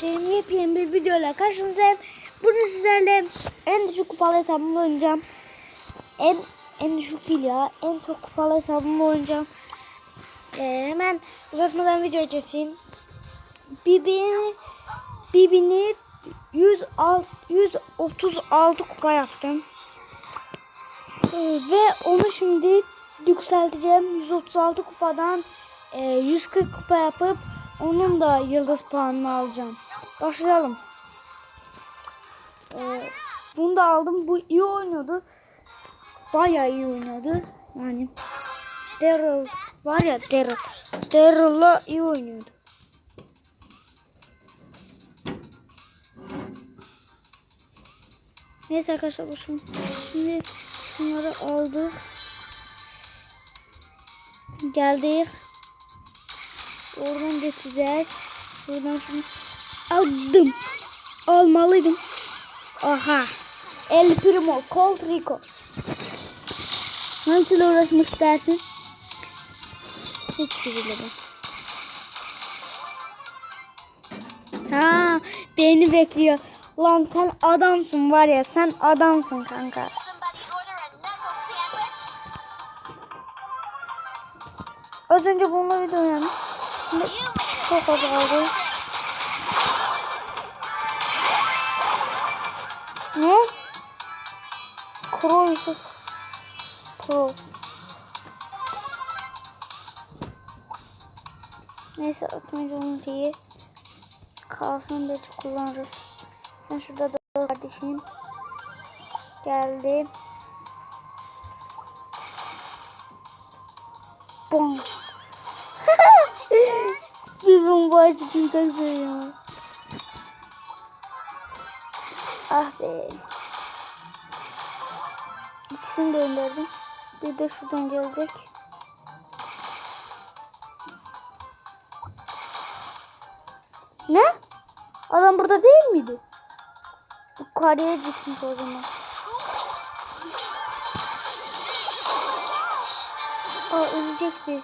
Şeyim yepyeni bir videoyla karşınızdayım. Bugün sizlerle en düşük kupalı hesabımla oynayacağım. En en düşük değil ya. En çok kupalı hesabımla oynayacağım. Ee, hemen uzatmadan video geçeyim. Bibini Bibini 106, 136 kupa yaptım. Ee, ve onu şimdi yükselteceğim. 136 kupadan e, 140 kupa yapıp onun da yıldız puanını alacağım. Başlayalım. Ee, bunu da aldım. Bu iyi oynuyordu. Bayağı iyi oynadı. Yani Daryl var ya Daryl. Daryl'la iyi oynuyordu. Neyse arkadaşlar bu şimdi, şimdi şunları aldık. Geldik. Oradan geçeceğiz. Şuradan şunu aldım. Almalıydım. Aha. El Primo, Colt Rico. Hangisiyle uğraşmak istersin? Hiçbiriyle ben. Ha, beni bekliyor. Lan sen adamsın var ya sen adamsın kanka. Az önce bununla video oynadım. Şimdi çok az. Ne? Kro Yusuf. Kro. Neyse atmayacağım şeyi. Kalsın belki kullanırız. Sen şurada da kardeşim. Geldi. Bom. Bir bomba açtım çok seviyorum. Ah be. İkisini de gönderdim. Bir de şuradan gelecek. Ne? Adam burada değil miydi? Yukarıya gitmiş o zaman. Aa ölecekti.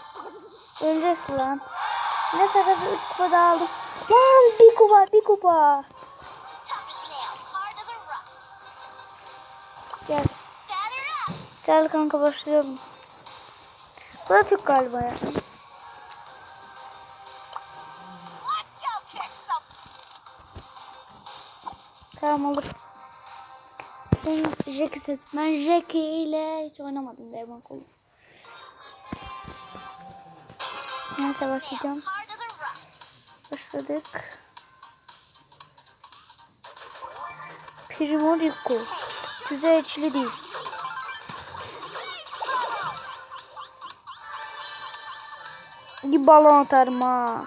Ölecek lan. Neyse arkadaşlar 3 kupa daha aldım. Lan bir kupa bir kupa. Gel kanka başlayalım. Bu da Türk galiba ya. Tamam olur. Ben Jack'i seç. Ben Jack ile hiç oynamadım Devon kolu. Neyse başlayacağım. Başladık. Primo Rico. Güzel içli değil. Bir balon atarım ha.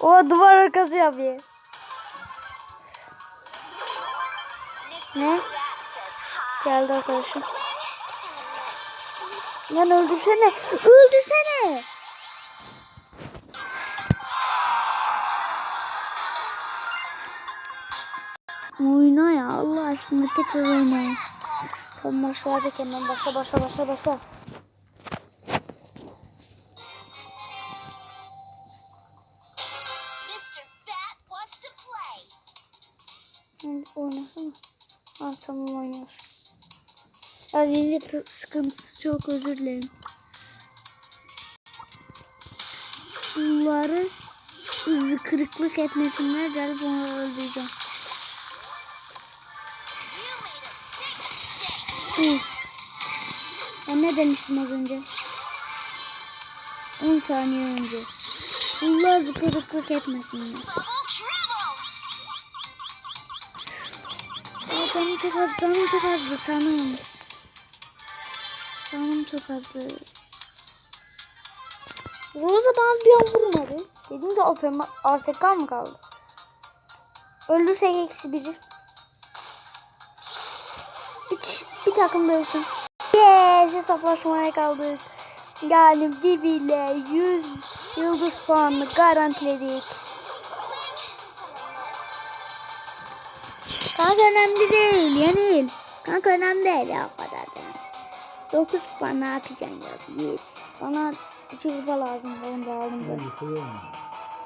O duvar arkası yapıyor. Ne? Geldi arkadaşım. Lan öldürsene. Öldürsene. Oyna ya Allah aşkına tekrar oyna. Tamam başladık hemen başla başla başla başla. Ha tamam oynuyor. Yeni t- sıkıntısı çok özür dilerim. Bunları hızlı kırıklık etmesinler gelip onları öldüreceğim. Ben ne demiştim az önce? 10 saniye önce. Bunlar hızlı kırıklık etmesinler. Double trouble. Aa, canım çok az, canım çok azdı canım. Canım çok azdı. Rosa bana bir an vurmadı. Dedim ki AFK, mı kaldı? Öldürsek eksi biri. Bir, kişi- bir takım dövsün. Yes hesaplaşmaya kaldık. Yani birbiriyle 100 yıldız puanını garantiledik. Kanka önemli değil. Yenil. Kanka önemli değil ya o kadar da. 9 kupa ne yapacaksın ya? Yiğit. Bana 2 kupa lazım. Onu da aldım Ben.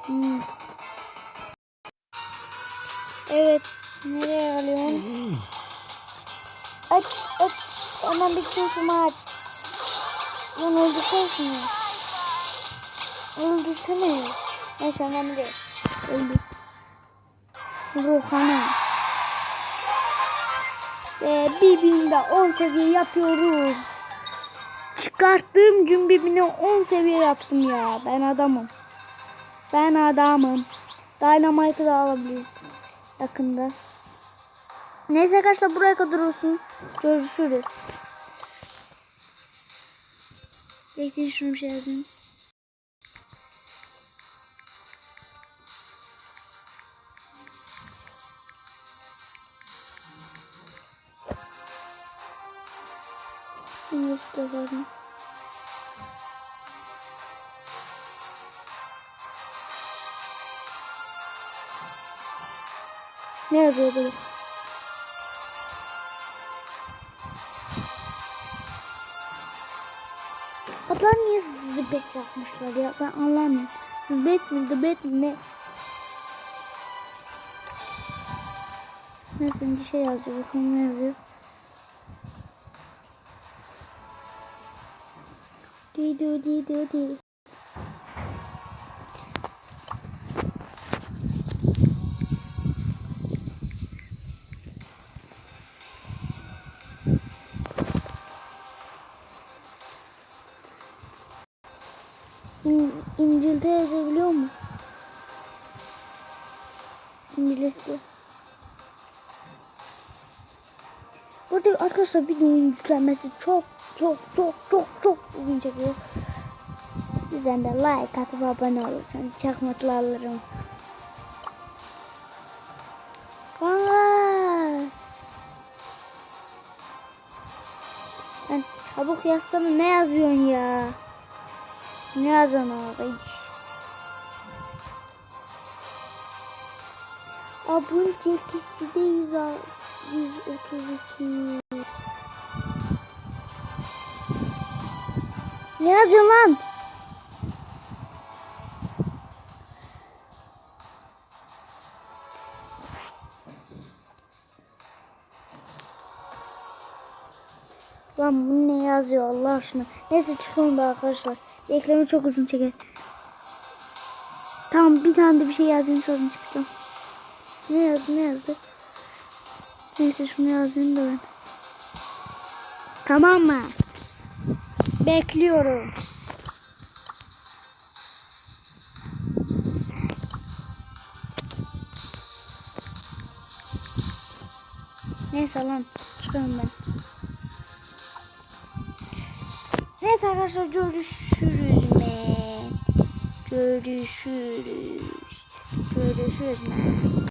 Hmm. Evet. Nereye alıyorsun? Aç aç. Hemen bitsin şu maç. Lan öldürsene şunu. Öldürsene. Neyse önemli değil. Öldü. Ruhan'ım. Ve birbirinde 10 seviye yapıyoruz. Çıkarttığım gün birbirine 10 seviye yaptım ya. Ben adamım. Ben adamım. Dynamite'ı da alabiliriz. Yakında. Neyse arkadaşlar buraya kadar olsun. Görüşürüz. Bekleyin şunu bir şey yazayım. İngiliz tutarım. Ne yazıyordu? Zıbet yapmışlar ya ben anlamıyorum. Zıbet mi zıbet mi ne? Neyse bir şey yazıyor bakalım ne yazıyor. Di du di du di. İn, İngiltere biliyor mu? İngilizce. Burada arkadaşlar videonun yüklenmesi çok çok çok çok çok uzun çekiyor. Bizden de like atıp abone olursanız çok mutlu olurum. Vay. Ben çabuk yazsana ne yazıyorsun ya? Ne yazan abi? Abun çekisi de 100 132. Ne yazıyorsun lan? Lan bu ne yazıyor Allah aşkına. Neyse çıkalım da arkadaşlar. Eklemi çok uzun çeker. Tamam bir tane de bir şey yazayım sonra çıkacağım. Ne yazdı ne yazdı? Neyse şunu yazayım da ben. Tamam mı? Bekliyorum. Neyse lan çıkıyorum ben. Neyse arkadaşlar görüşürüz men. Görüşürüz. Görüşürüz men.